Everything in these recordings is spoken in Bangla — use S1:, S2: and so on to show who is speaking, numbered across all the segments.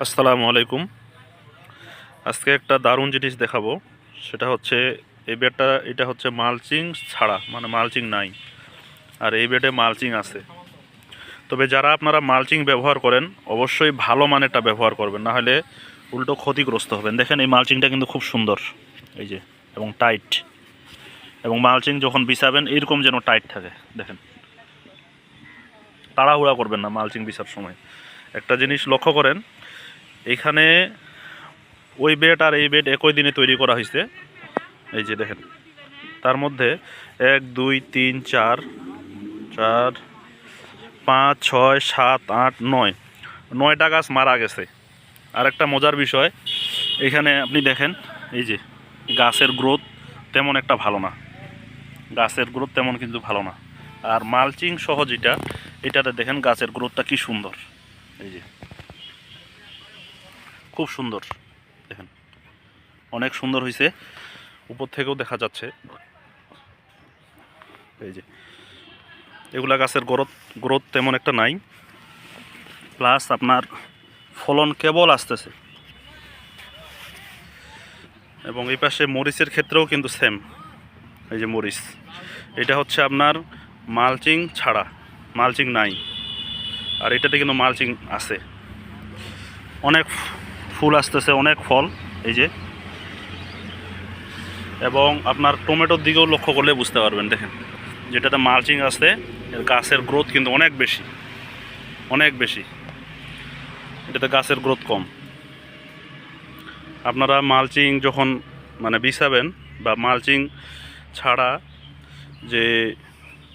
S1: আসসালামু আলাইকুম। আজকে একটা দারুণ জিনিস দেখাবো। সেটা হচ্ছে, এই বেডটা, এটা হচ্ছে মালচিং ছাড়া মানে মালচিং নাই। আর এই বেডে মালচিং আছে। তবে যারা আপনারা মালচিং ব্যবহার করেন, অবশ্যই ভালো মানেরটা ব্যবহার করবেন। না হলে উল্টো ক্ষতিগ্রস্ত হবেন। দেখেন এই মালচিংটা কিন্তু খুব সুন্দর। এই যে, এবং টাইট। এবং মালচিং যখন বিছাবেন, এরকম যেন টাইট থাকে। দেখেন। তাড়াহুড়া করবেন না মালচিং বিছার সময়। একটা জিনিস লক্ষ্য করেন এখানে ওই বেড আর এই বেড একই দিনে তৈরি করা হয়েছে। এই যে দেখেন। তার মধ্যে এক, দুই, তিন, চার চার, পাঁচ, ছয়, সাত, আট, নয়। নয়টা গাছ মারা গেছে। আর একটা মজার বিষয়, এখানে আপনি দেখেন, এই যে গাছের গ্রোথ তেমন একটা ভালো না। গাছের গ্রোথ তেমন কিন্তু ভালো না। আর মালচিং সহ যেটা, এটাতে দেখেন গাছের গ্রোথটা কি সুন্দর। এই যে খুব সুন্দর, দেখেন। অনেক সুন্দর হয়েছে উপর থেকেও দেখা যাচ্ছে। এই যে, এগুলা গাছের গ্রোথ গ্রোথ তেমন একটা নাই। প্লাস আপনার ফলন কেবল আসতেছে। এবং এই পাশে মরিচের ক্ষেত্রেও কিন্তু সেম এই যে মরিচ, এটা হচ্ছে আপনার মালচিং ছাড়া, মালচিং নাই। আর এটাতে কিন্তু মালচিং আছে। অনেক ফুল আসতেছে অনেক ফল, এই যে। এবং আপনার টমেটোর দিকেও লক্ষ্য করলে বুঝতে পারবেন, দেখেন। যেটাতে মালচিং আছে, এর গাছের গ্রোথ কিন্তু অনেক বেশি অনেক বেশি। এটাতে গাছের গ্রোথ কম। আপনারা মালচিং যখন মানে বিছাবেন বা মালচিং ছাড়া যে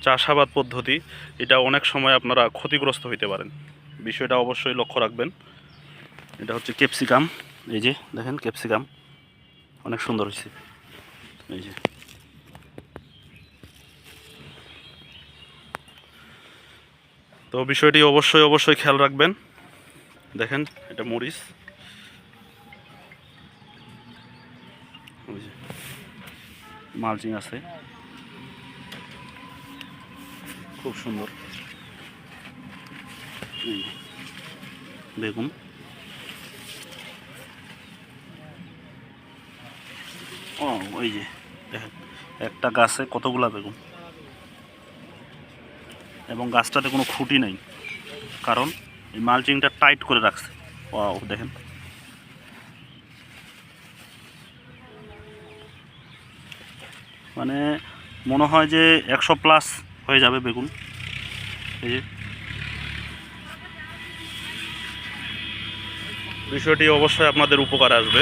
S1: চাষাবাদ পদ্ধতি, এটা অনেক সময় আপনারা ক্ষতিগ্রস্ত হইতে পারেন। বিষয়টা অবশ্যই লক্ষ্য রাখবেন। এটা হচ্ছে ক্যাপসিকাম। এই যে, দেখেন ক্যাপসিকাম। অনেক সুন্দর হয়েছে। এই যে। তো বিষয়টি অবশ্যই অবশ্যই খেয়াল রাখবেন। দেখেন, এটা মরিচ। মালচিং আছে। খুব সুন্দর। বেগুন। ও, ওই যে দেখেন একটা গাছে কতগুলা বেগুন? এবং গাছটাতে কোনো খুঁটি নেই, কারণ এই মালচিংটা টাইট করে রাখছে। ও দেখেন। মানে মনে হয় যে একশো প্লাস হয়ে যাবে বেগুন। এই যে। বিষয়টি অবশ্যই আপনাদের উপকার আসবে।